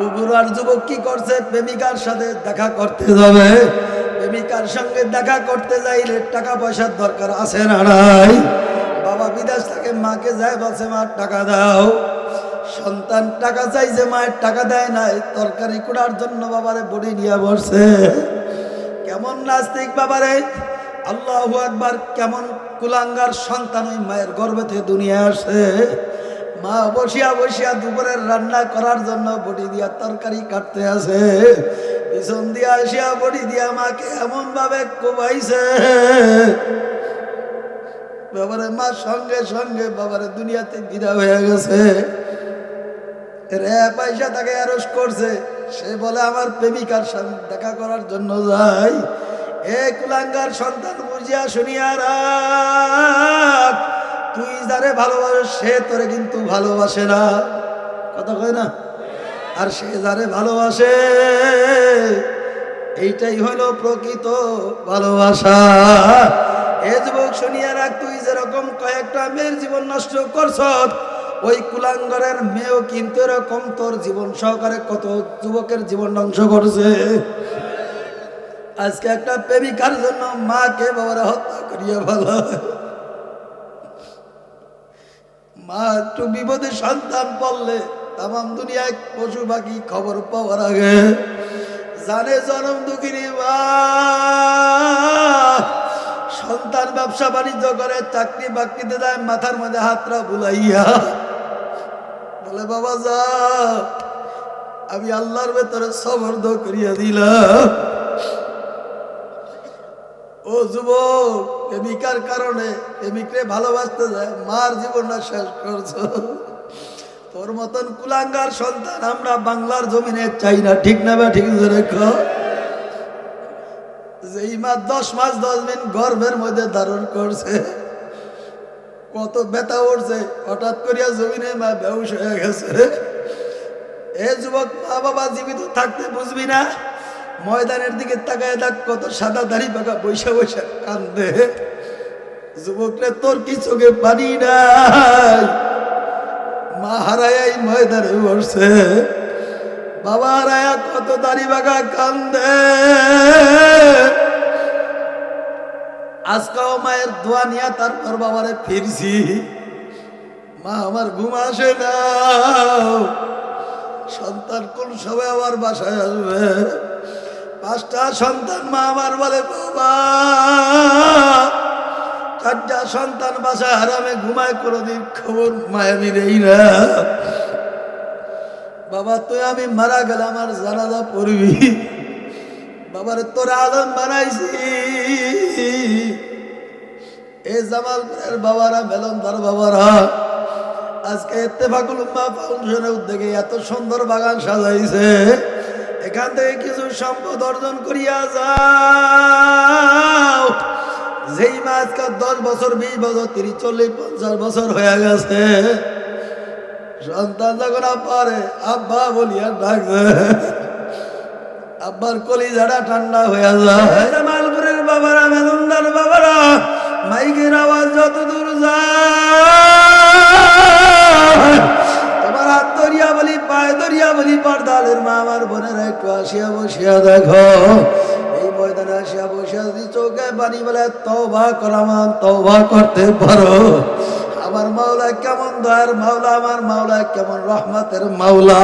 বগুড়ার যুবক কি করছে? প্রেমিকার সাথে দেখা করতে যাবে। প্রেমিকার সঙ্গে দেখা করতে যাইলে টাকা পয়সার দরকার আছে না নাই? বাবা বিদেশ থেকে মাকে যায়, বলছে, মা, টাকা দাও। সন্তান টাকা চাইছে, মায়ের টাকা দেয় নাই। তরকারি কুড়ার জন্য বাবারে বডি নিয়ে বসছে। কেমন নাস্তিক বাবারে? আল্লাহু একবার কেমন কুলাঙ্গার সন্তান ওই মায়ের গর্ভে থেকে দুনিয়া আসে। মা বসিয়া বসিয়া দুপুরের রান্না করার জন্য বটি দিয়া তরকারি কাটতে আছে পিছন দিয়া আসিয়া বটি দিয়া মাকে এমন ভাবে কোবাইছে। বাবারে মা সঙ্গে সঙ্গে বাবারে দুনিয়াতে বিদা হয়ে গেছে। রে পয়সা তাকে আরস করছে। সে বলে, আমার প্রেমিকার সঙ্গে দেখা করার জন্য যাই। এ কুলাঙ্গার সন্তান বুঝিয়া শুনিয়া রাখ। তুই যারে ভালোবাসে, সে তোরে কিন্তু ভালোবাসে না। কথা কয় না? আর সে যারে ভালোবাসে, এইটাই হলো প্রকৃত ভালোবাসা। এ যুবক, শুনিয়া রাখ, তুই যেরকম কয়েকটা মেয়ের জীবন নষ্ট করছ ওই কুলাঙ্গরের মেয়েও কিন্তু এরকম তোর জীবন সহকারে কত যুবকের জীবন ধ্বংস করছে। আজকে একটা প্রেমিকার জন্য মাকে বাবারা হত্যা করিয়া ভালো মা একটু বিপদে সন্তান পড়লে তাম দুনিয়ায় পশু পাখি খবর পাওয়ার আগে জানে জনম দুঃখিনী মা। সন্তান ব্যবসা বাণিজ্য করে, চাকরি বাকরিতে দেয় মাথার মধ্যে হাতরা বুলাইয়া বলে, বাবা যা, আমি আল্লাহর ভেতরে সমর্থ করিয়া দিলাম। যুবক, প্রেমিকার কারণে প্রেমিকরে ভালোবাসতে যায়, মার জীবনটা শেষ তোর মতন কুলাঙ্গার সন্তান আমরা বাংলার জমিনে চাই না, ঠিক না বা ঠিক মা দশ মাস দশ দিন গর্ভের মধ্যে ধারণ করছে, কত ব্যথা উঠছে, হঠাৎ করিয়া জমিনে মা বেউস হয়ে গেছে। এ যুবক মা বাবা জীবিত থাকতে বুঝবি না? ময়দানের দিকে তাকায় দেখ, কত সাদা দাড়ি পাকা, বৈশা বৈশা কান্দে। যুবকরা, তোর কি চোখে পানি নাই? মা হারাই ময়দানে বসছে। বাবা হারায়া কত দাড়ি বাগা কান্দে। আজকাও মায়ের দোয়া নিয়ে তারপর বাবারে ফিরছি। মা, আমার ঘুম আসে না। সন্তান কোন সবাই আমার বাসায় আসবে? পাঁচটা সন্তান মা আমার বলে, বাবা, চারটা সন্তান বাসা হারামে ঘুমায়, কোনোদিন খবর মায়ামি নেই না। বাবা, তুই আমি মারা গেলে আমার জানাজা পড়বি। বাবার, তোর আলম বানাইছি। এ জামালপুরের বাবারা মেলনদার বাবারা, আজকে ইত্তেফাকুল উম্মা ফাউন্ডেশনের উদ্যোগে এত সুন্দর বাগান সাজাইছে। এখান থেকে কিছু সম্পদ অর্জন করিয়া যাও। যেই মাঝকার দশ বছর, বিশ বছর, তিরিশ, চল্লিশ, পঞ্চাশ বছর হয়ে গেছে, সন্তান যখন আব্বারে, আব্বা বলিয়া ডাকছে, আব্বার কলি ঝাড়া ঠান্ডা হয়ে যায়। মালপুরের বাবারা মেলুন্দার বাবারা, মাইকের আওয়াজ যত দূর যায়। ধরিয়া বলি, পায়ে ধরিয়া বলি পর্দালের মা আমার বোনেরা একটু আসিয়া বসিয়া দেখো। এই ময়দানে আসিয়া বসিয়া যদি চোখে বাড়ি বলে, তওবা করামান, তওবা করতে পারো। আমার মাওলা কেমন দয়ার মাওলা, আমার মাওলা কেমন রহমতের মাওলা,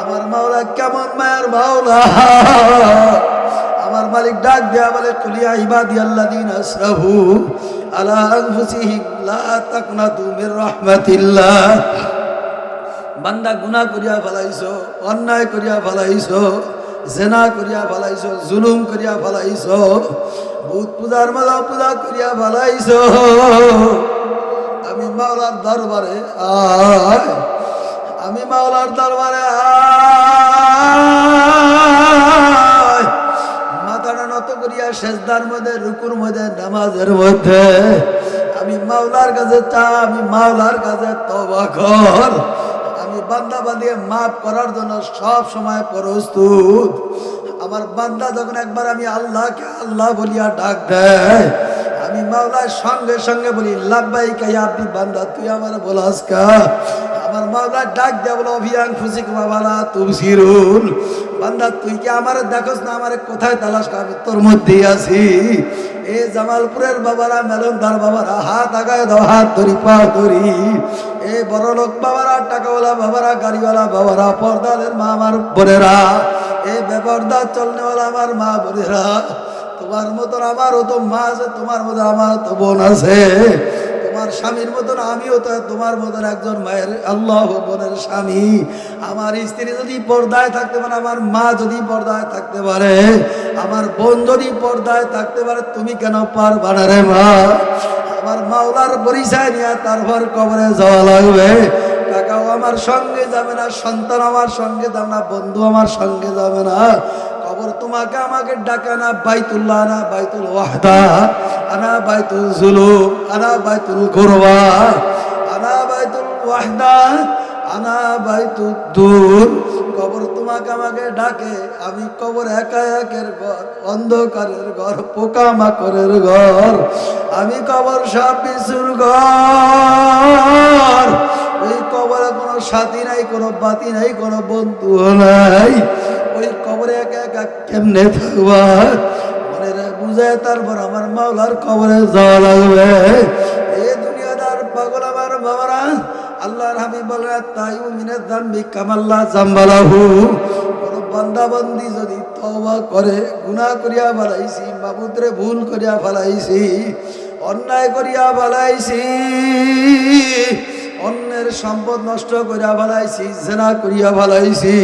আমার মাওলা কেমন মায়ের মাওলা। আমার মালিক ডাক দেয়া বলে, কুলিয়া ইবাদি আল্লাদিন আসরাহু আলা আনফুসিহিম, লা তাকনাতু মির রাহমাতিল্লাহ। বান্দা গুনাহ করিয়া ফেলাইছো, অন্যায় করিয়া ফেলাইছো, জেনা করিয়া ফেলাইছো, জুলুম করিয়া ফেলাইছো ভূত পূজার মালা পূজা করিয়া ফেলাইছো। আমি মাওলার দরবারে আয়, আমি মাওলার দরবারে আয়। মাথাটা নত করিয়া সেজদার মধ্যে, রুকুর মধ্যে, নামাজের মধ্যে আমি মাওলার কাছে চা, আমি মাওলার কাছে তবা কর। আমি বান্দা বান্দিয়ে মাফ করার জন্য সব সময় প্রস্তুত। আমার বান্দা যখন একবার আমি আল্লাহকে আল্লাহ বলিয়া ডাক দেয়, আমি মাওলার সঙ্গে সঙ্গে বলি লাভবাই কাই আপনি বান্দা, তুই আমার বলাস কা আমার মাওলা ডাক দেয়া বলো অভিয়ান খুশি বাবালা তুমি সিরুন বান্দা, তুই কি আমার দেখোস না, আমার কোথায় কর? আমি তোর মধ্যেই আছি। এ জামালপুরের বাবারা, মেলনদার বাবারা, হাত আগায় দাও, হাত ধরি পা ধরি। এ বড় লোক বাবারা, টাকাওয়ালা বাবারা, গাড়িওয়ালা বাবারা, পর্দাদের মা আমার বোনেরা, এ বেপর্দা চলনেওয়ালা আমার মা বোনেরা, তোমার মতন আমারও তো মা আছে, তোমার মতো আমার তো বোন আছে। স্বামীর মতন, আমিও তো তোমার মতন একজন মায়ের আল্লাহ বোনের স্বামী। আমার স্ত্রী যদি পর্দায় থাকতে পারে, আমার মা যদি পর্দায় থাকতে পারে, আমার বোন যদি পর্দায় থাকতে পারে, তুমি কেন পারবা না রে মা? আমার মাওলার পরিচয় নিয়ে তারপর কবরে যাওয়া লাগবে। টাকাও আমার সঙ্গে যাবে না, সন্তান আমার সঙ্গে যাবে না, বন্ধু আমার সঙ্গে যাবে না। কবর তোমাকে আমাকে ডাকে না বাইতুল্লাহ আনা বাইতুল ওয়াহদা আনা বাইতুল জুলুম আনা বাইতুল গোরবা আনা বাইতুল ওয়াহদা আনা বাইতুল দূর। কবর তোমাকে আমাকে ডাকে, আমি কবর একা একের ঘর, অন্ধকারের ঘর পোকা মাকড়ের ঘর। আমি কবর সব বিশুর ঘর। ওই কবরে কোনো সাথী নাই, কোনো বাতি নাই, কোনো বন্ধু নাই। ওই কবরে একা একা কেমনে থাকবা? মনে বুঝায় তারপর আমার মাওলার কবরে যাওয়া লাগবে। এ দুনিয়াদার পাগল আমার বাবারা, আল্লাহর হাবিব বলে তাই মিনে জাম্বি কামাল্লা জাম্বালাহু কোন বান্দা যদি তওবা করে গুণা করিয়া ফেলাইছি বাবুদরে ভুল করিয়া ফেলাইছি, অন্যায় করিয়া ফেলাইছি, অন্যের সম্পদ নষ্ট করিয়া ফেলাইছি, জেনা করিয়া ফেলাইছি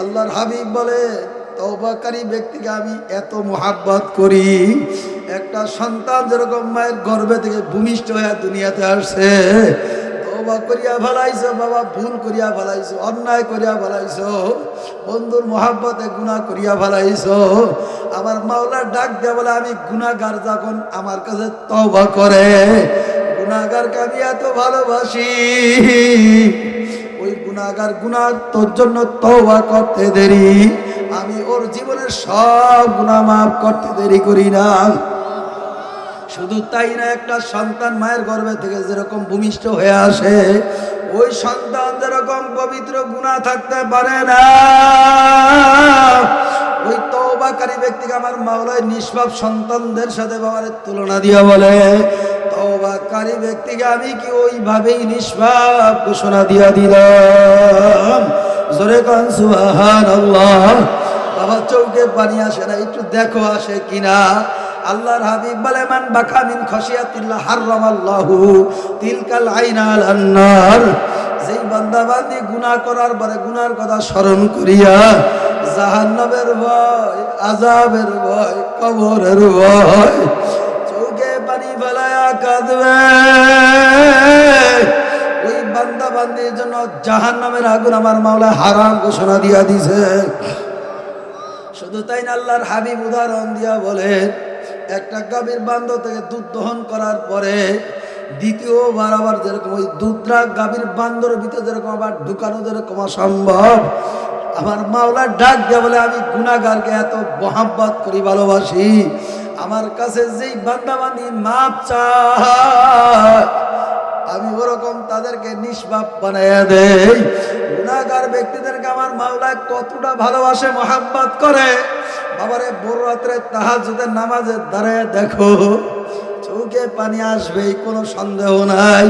আল্লাহর হাবিব বলে, তওবাকারী ব্যক্তিকে আমি এত মোহাব্বত করি। একটা সন্তান যেরকম মায়ের গর্ভে থেকে ভূমিষ্ঠ হয়ে দুনিয়াতে আসছে করিয়া বাবা ভুল করিয়া অন্যায় করিয়া বন্ধুর মোহাব্বতে করিয়া আমার ডাক বলে, আমি গুণাগার যখন আমার কাছে তওবা করে গুণাগারকে আমি এত ভালোবাসি। ওই গুণাগার গুনার তোর জন্য তওবা করতে দেরি। আমি ওর জীবনের সব গুনাহ মাফ করতে দেরি করি না। শুধু তাই না, একটা সন্তান মায়ের গর্ভে থেকে যেরকম ভূমিষ্ঠ হয়ে আসে, ওই সন্তান যেরকম পবিত্র গুণা থাকতে পারে না। ওই তওবাকারী ব্যক্তিকে আমার মাওলায় নিষ্পাপ সন্তানদের সাথে বাবার তুলনা দিয়া বলে তওবাকারী ব্যক্তিকে আমি কি ওইভাবেই নিষ্পাপ ঘোষণা দিয়া দিলাম? জোরে কান, সুবহানাল্লাহ। বাবা, চৌকে পানি আসে না, একটু দেখো আসে কিনা। আল্লাহর হাবিব বলে, মান বাকা মিন খসিয়াতিল্লাহ হারামাল্লাহু তিলকাল আইনাল আন্নার যেই বান্দা বান্দি গুনাহ করার পরে গুনার কথা স্মরণ করিয়া জাহান্নামের ভয়, আযাবের ভয়, কবরের ভয় ওই বান্দা বান্দির জন্য জাহান্নামের আগুন আমার হারাম ঘোষণা দিয়া দিছে। শুধু তাই আল্লাহর হাবিব উদাহরণ দিয়া একটা গাভীর বান্ধ থেকে দুধ দহন করার পরে দ্বিতীয়বার আবার যেরকম ওই দুধরা গাভীর বান্দর ভিতরে যেরকম আবার ঢুকানো যেরকম অসম্ভব, আমার মাওলার ডাক দেয়া বলে, আমি গুণাগারকে এত মহাব্বত করি, ভালোবাসি। আমার কাছে যেই বান্দাবান্দি মাপ আমি ওরকম তাদেরকে নিষ্পাপ বানাইয়া দেই। গুণাগার ব্যক্তিদেরকে আমার মাওলা কতটা ভালোবাসে, মহাব্বত করে। বাবারে বড় রাত্রে তাহাজুদের নামাজে দাঁড়ায় দেখো চৌকে পানি আসবে কোনো সন্দেহ নাই।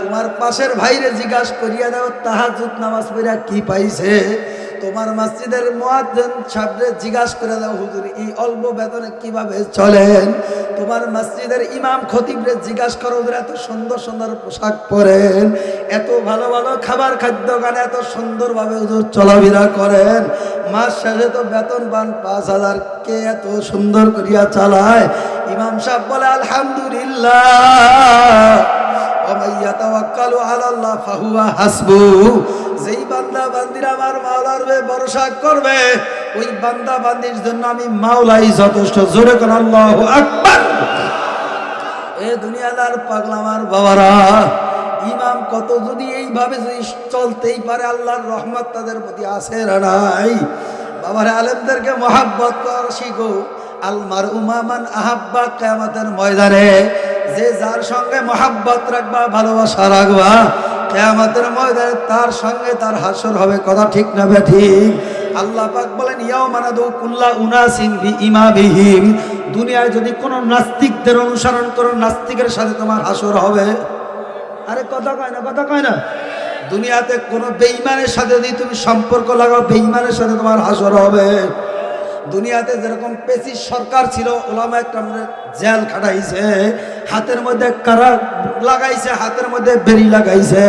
তোমার পাশের ভাইরে জিজ্ঞাসা করিয়া দাও তাহাজুদ নামাজ পড়িয়া কি পাইছে? তোমার মসজিদের মুয়াজ্জিন সাহেবরে জিজ্ঞাসা করে দাও, হুজুর, এই অল্প বেতনে কীভাবে চলেন? তোমার মসজিদের ইমাম খতিবরে জিজ্ঞাসা করো, হুজুর, এত সুন্দর সুন্দর পোশাক পরেন, এত ভালো ভালো খাবার খাদ্য গানে এত সুন্দরভাবে হুজুর চলাফেরা করেন। মাস শেষে তো বেতন পান, পাঁচ হাজার কে এত সুন্দর করিয়া চালায়। ইমাম সাহেব বলে, আলহামদুলিল্লাহ। ইয়াতাওয়াক্কালু আলাল্লাহ, ফাহুয়া হাসবু। যেই বান্দা আমার ভরসা করবে। ওই বান্দা বান্দির জন্য আমি মাওলাই যথেষ্ট। জোরে আল্লাহু আকবার। এ দুনিয়াদার বাবারা, ইমাম কত যদি এইভাবে যদি চলতেই পারে, আল্লাহর রহমত তাদের প্রতি আসে নাই? বাবারা, আলেমদেরকে মহাব্বত কর, শিখো। আলমার উমামান আহাব্বা কেয়ামতের ময়দানে। যে যার সঙ্গে মহাব্বত রাখবা, ভালোবাসা রাখবা কেয়ামতের ময়দানে তার সঙ্গে তার হাসর হবে, কথা ঠিক না ঠিক? আল্লাহ পাক বলেন ইয়াও মানাদু কুল্লা উনাসিন বি ইমামিহিম দুনিয়ায় যদি কোনো নাস্তিকদের অনুসরণ করো, নাস্তিকের সাথে তোমার হাসর হবে। আরে কথা কয় না, কথা কয় না। দুনিয়াতে কোনো বেঈমানের সাথে যদি তুমি সম্পর্ক লাগাও, বেঈমানের সাথে তোমার হাসর হবে। দুনিয়াতে যেরকম পেশি সরকার ছিল, ওলামা একটা জেল খাটাইছে, হাতের মধ্যে কারা লাগাইছে, হাতের মধ্যে বেরি লাগাইছে,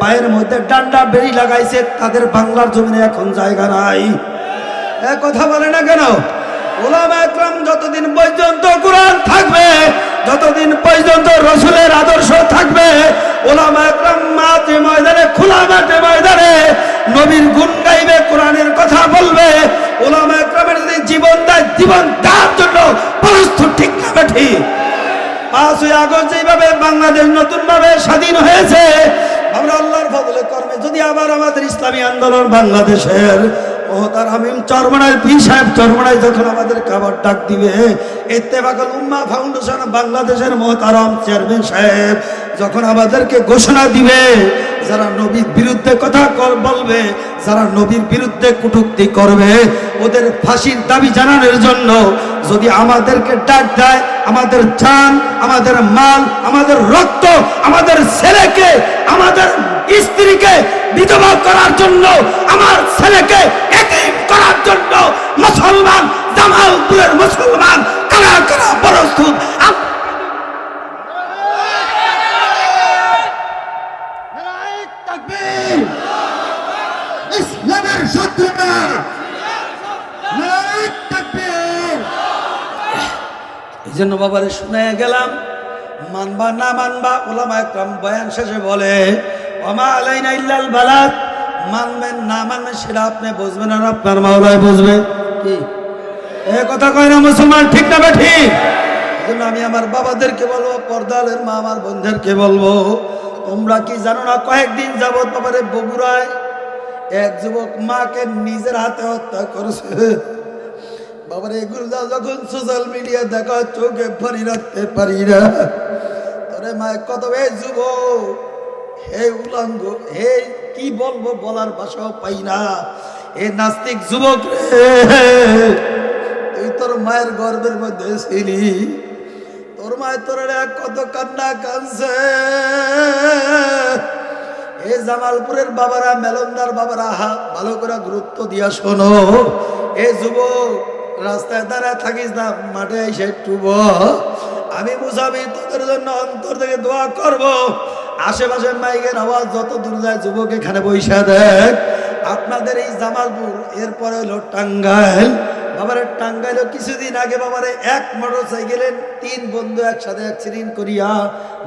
পায়ের মধ্যে ডান্ডা বেরি লাগাইছে, তাদের বাংলার জমিনে এখন জায়গা নাই। কথা বলে না কেন? ওলামা একরাম যতদিন আগস্ট যেভাবে বাংলাদেশ নতুন ভাবে স্বাধীন হয়েছে, আমরা আল্লাহর ফজলে কর্মে, যদি আবার আমাদের ইসলামী আন্দোলন বাংলাদেশের সাহেব যখন ডাক দিবে ফাউন্ডেশন বাংলাদেশের চেয়ারম্যান সাহেব যখন আমাদেরকে ঘোষণা দিবে, যারা নবীর বিরুদ্ধে কথা বলবে, যারা নবীর বিরুদ্ধে কটূক্তি করবে, ওদের ফাঁসির দাবি জানানোর জন্য যদি আমাদেরকে ডাক দেয় আমাদের জান, আমাদের মাল, আমাদের রক্ত, আমাদের ছেলেকে, আমাদের স্ত্রীকে বিধবা করার জন্য, আমার ছেলেকে একই করার জন্য মুসলমান জামালপুরের মুসলমান কারা কারা প্রস্তুত জন্য বাবারে শুনে গেলাম। মানবা না মানবা, ওলামা একরাম বয়ান শেষে বলে অমা আলাইনা ইল্লাল বালাত মানবেন না মানবেন সেটা আপনি বুঝবেন আর আপনার মা মাওলায় বুঝবে। কি? এ কথা কয় না মুসলমান, ঠিক না বে ঠিক? আমি আমার বাবাদেরকে বলব, পর্দালের মা আমার বোনদেরকে বলব, তোমরা কি জানো না কয়েকদিন যাবত বাবারে বগুড়ায় এক যুবক মাকে নিজের হাতে হত্যা করেছে? বাবার এগুলো যখন সোশ্যাল মিডিয়া দেখা, চোখে পারি রাখতে পারি না। তোরে মায় কত বে যুব হে উলঙ্গ, হে কি বলব বলার ভাষাও পাই না। এ নাস্তিক যুবক রে, তুই তোর মায়ের গর্বের মধ্যে ছিলি। তোর মায়ের তোর কত কান্না কানছে এ জামালপুরের বাবারা, মেলন্দার বাবারা, হা, ভালো করে গুরুত্ব দিয়া শোনো। এ যুবক রাস্তায় দাঁড়ায় থাকিস না, মাঠে এসে একটু আমি মুসাবি তোদের জন্য অন্তর থেকে দোয়া করব। আশেপাশের মাইকের আওয়াজ যত দূর যায়, যুবক এখানে বৈশা দেখ। আপনাদের এই জামালপুর, এরপরে হলো টাঙ্গাইল। বাবারে টাঙ্গাইলও কিছুদিন আগে বাবারে এক মোটর সাইকেলের তিন বন্ধু একসাথে অ্যাক্সিডেন্ট করিয়া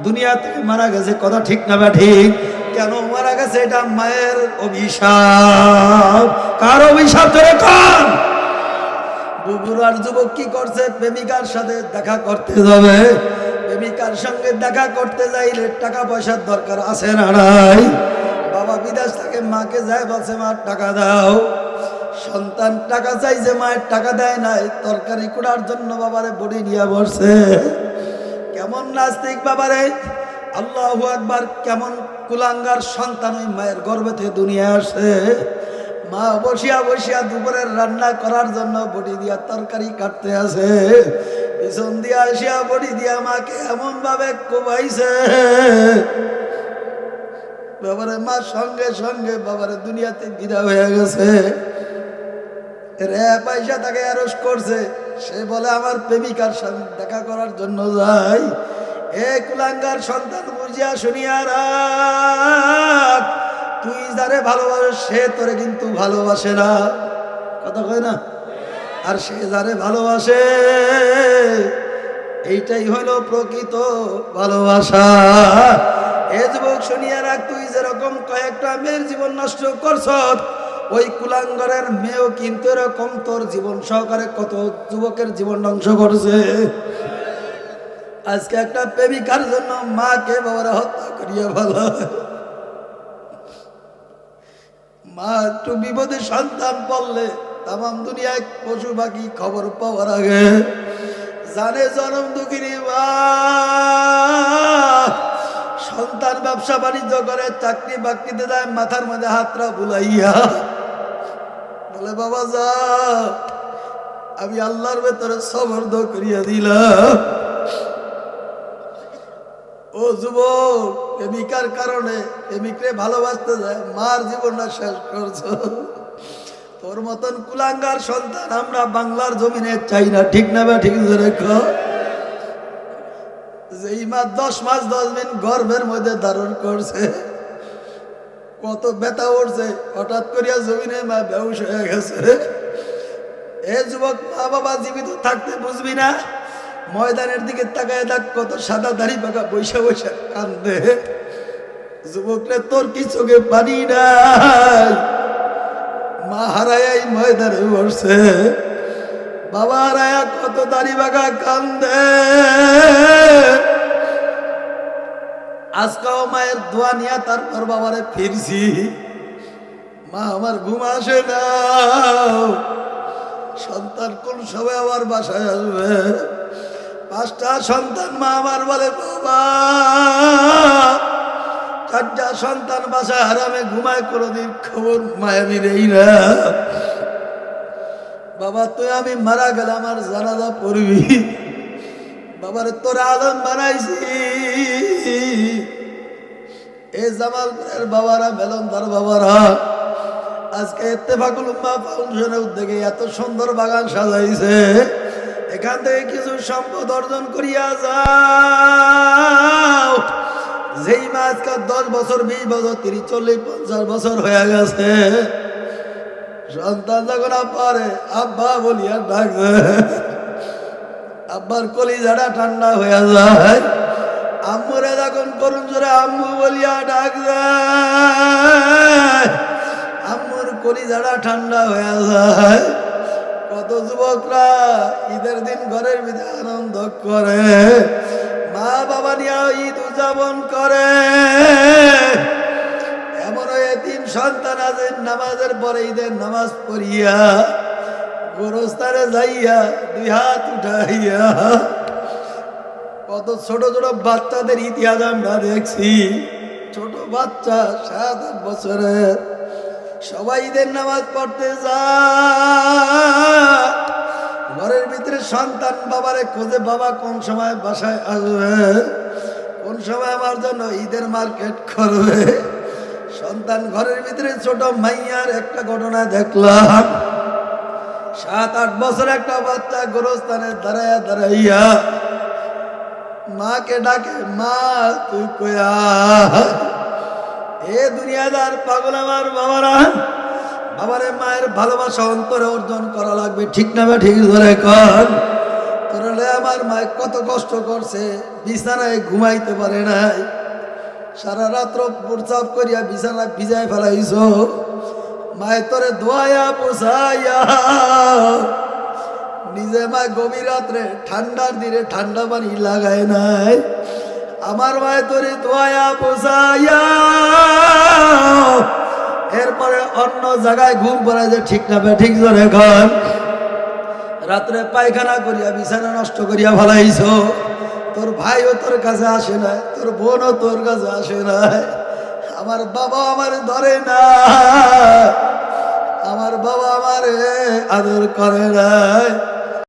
দুনিয়া থেকে মারা গেছে। কথা ঠিক না বা ঠিক? কেন মারা গেছে? এটা মায়ের অভিশাপ। কার অভিশাপ? ধরে কন? বগুড়ার যুবক কি করছে? প্রেমিকার সাথে দেখা করতে যাবে। প্রেমিকার সঙ্গে দেখা করতে যাইলে টাকা পয়সার দরকার আছে না নাই? বাবা বিদেশ থেকে মাকে যায় বলছে, মা, টাকা দাও। সন্তান টাকা চাইছে, মায়ের টাকা দেয় নাই। তরকারি কুড়ার জন্য বাবারে বডি নিয়ে বসছে। কেমন নাস্তিক বাবারে? আল্লাহ একবার কেমন কুলাঙ্গার সন্তান ওই মায়ের গর্ভে থেকে দুনিয়া আসে। মা বসিয়া বসিয়া দুপুরের রান্না করার জন্য বডি দিয়া তরকারি কাটতে আসে। পিছন দিয়া আসিয়া বডি দিয়া মাকে এমন ভাবে কোবাইছে। বাবারে মা, সঙ্গে সঙ্গে বাবারে দুনিয়াতে বিদা হয়ে গেছে। রে পয়সা তাকে অ্যারেস্ট করছে। সে বলে, আমার প্রেমিকার সঙ্গে দেখা করার জন্য যাই। এ কুলাঙ্গার সন্তান বুঝিয়া শুনিয়া রাখ। তুই যারে ভালোবাসে, সে তোরে কিন্তু ভালোবাসে না। কথা কয় না? আর সে যারে ভালোবাসে, এইটাই হলো প্রকৃত ভালোবাসা। এ যুবক, শুনিয়া রাখ, তুই যেরকম কয়েকটা মেয়ের জীবন নষ্ট করছ, ওই কুলাঙ্গরের মেয়েও কিন্তু এরকম তোর জীবন সহকারে কত যুবকের জীবন ধ্বংস করছে। আজকে একটা প্রেমিকার জন্য মাকে বাবারা হত্যা করিয়া ভালো মা, একটু বিপদে সন্তান পড়লে তামাম দুনিয়ায় পশু পাখি খবর পাওয়ার আগে জানে জনম দুঃখিনী মা। সন্তান ব্যবসা বাণিজ্য করে, চাকরি বাকরিতে যায়, মাথার মধ্যে হাতরা বুলাইয়া বলে, বাবা যা, আমি আল্লাহর ভেতরে সমর্থ করিয়া দিলাম। ও যুবক প্রেমিকার কারণে প্রেমিকরে ভালোবাসতে যায়, মার জীবনটা শেষ করছ। তোর মতন কুলাঙ্গার সন্তান আমরা বাংলার জমিনে চাই না, ঠিক না বা, ঠিক রেখো যেই মা দশ মাস দশ দিন গর্ভের মধ্যে ধারণ করছে, কত ব্যথা উঠছে, হঠাৎ করিয়া জমিনে মা বেউস হয়ে গেছে। এ যুবক মা বাবা জীবিত থাকতে বুঝবি না ময়দানের দিকে তাকায় দেখ কত সাদা দাড়ি পাকা, বৈশা বৈশা কান্দে। যুবকরে, তোর কি চোখে পানি নাই? মা হারাই ময়দানে বসছে বাবা হারায়া কত দাড়ি বাগা কান্দে। আজকাও মায়ের দোয়া নিয়ে তারপর বাবারে ফিরছি। মা, আমার ঘুম আসে না। সন্তান কোন সবাই আমার বাসায় আসবে? পাঁচটা সন্তান মা আমার বলে, বাবা, চারটা সন্তান বাসা হারামে, ঘুমায় কোনোদিন খবর মায়াবি নেই না। বাবা, তুই আমি মারা গেলে আমার জানাজা পড়বি। বাবার, তোর আলম বানাইছি। এ জামালপুরের বাবারা মেলনদার বাবারা, আজকে ইত্তেফাকুল উম্মা ফাউন্ডেশনের উদ্যোগে এত সুন্দর বাগান সাজাইছে। এখান থেকে কিছু সম্পদ অর্জন করিয়া যাও। যেই মা আজকাল দশ বছর, বিশ বছর, তিরিশ, চল্লিশ, পঞ্চাশ বছর হয়ে গেছে, সন্তান যখন পারে আব্বা বলিয়া ডাকছে আব্বার কলিজাটা ঠান্ডা হয়ে যায়। আম্মুরে যখন করুন জোরে আম্মু বলিয়া ডাক, আম্মুর কলিজাটা ঠান্ডা হয়ে যায়। কত যুবকরা ঈদের দিন ঘরের ভিতরে আনন্দ করে। মা বাবা নিয়ে ঈদ উদযাপন করে। এমন তিন সন্তান আছে, নামাজের পরে ঈদের নামাজ পড়িয়া গোরস্তানে যাইয়া দুই হাত উঠাইয়া। কত ছোট ছোট বাচ্চাদের ইতিহাস আমরা দেখছি। ছোট বাচ্চা সাত আট বছরের। সবাই ঈদের নামাজ পড়তে যায়। ঘরের ভিতরে সন্তান বাবারে খোঁজে, বাবা কোন সময় বাসায় আসবে? কোন সময় আমার জন্য ঈদের মার্কেট করবে? সন্তান ঘরের ভিতরে ছোট মাইয়ার একটা ঘটনা দেখলাম। সাত, আট বছর একটা বাচ্চা গোরস্থানে দাঁড়াইয়া দাঁড়াইয়া মাকে ডাকে, মা, তুই কয়া এ দুনিয়াদার পাগল আমার বাবারা। বাবারে মায়ের ভালোবাসা অন্তরে অর্জন করা লাগবে। ঠিক না বা, ঠিক ধরে কর তোরা আমার মায় কত কষ্ট করছে, বিছানায় ঘুমাইতে পারে নাই। সারা রাত্র প্রচাপ করিয়া বিছানা ভিজাই ফেলাইছ। মায়ের তোরে ধোয়াইয়া পোষাইয়া নিজে মা গভীর রাত্রে ঠান্ডার দিনে ঠান্ডা পানি লাগায় নাই। আমার মায়ের তোরে ধোয়াইয়া পোষাইয়া এরপরে অন্য জায়গায় ঘুম পড়ে যে ঠিক না ঠিক জোরে ঘর রাত্রে পায়খানা করিয়া, বিছানা নষ্ট করিয়া ফেলাইছ। তোর ভাইও তোর কাছে আসে না তোর বোনও তোর কাছে আসে না আমার বাবা আমার ধরে না, আমার বাবা আমার আদর করে না